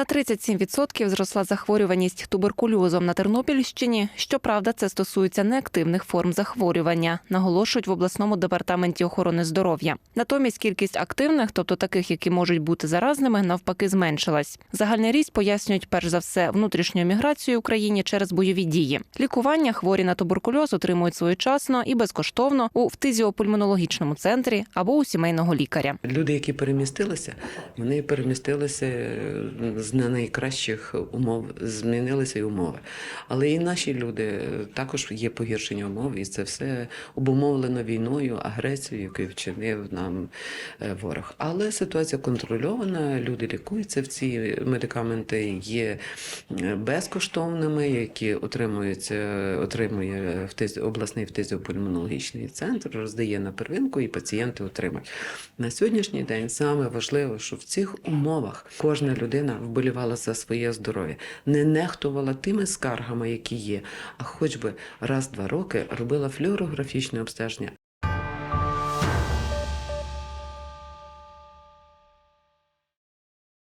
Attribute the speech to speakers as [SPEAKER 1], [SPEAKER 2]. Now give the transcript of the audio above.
[SPEAKER 1] На 37% зросла захворюваність туберкульозом на Тернопільщині. Щоправда, це стосується неактивних форм захворювання, наголошують в обласному департаменті охорони здоров'я. Натомість кількість активних, тобто таких, які можуть бути заразними, навпаки зменшилась. Загальний ріст пояснюють перш за все внутрішньою міграцією Україні через бойові дії. Лікування хворі на туберкульоз отримують своєчасно і безкоштовно у фтизіопульмонологічному центрі або у сімейного лікаря.
[SPEAKER 2] Люди, які перемістилися, вони перемістилися е, з не найкращих умов, змінилися й умови. Але і наші люди також є погіршення умов, і це все обумовлено війною, агресією, яку вчинив нам е, ворог. Але ситуація контрольована, люди лікуються. В ці медикаменти є е, безкоштовними, які отримуються, отримує обласний фтизіопульмонологічний центр, роздає на первинку, і пацієнти отримують. На сьогоднішній день саме важливо, що в цих умовах кожна людина вболівала за своє здоров'я, не нехтувала тими скаргами, які є, а хоч би раз-два роки робила флюорографічне обстеження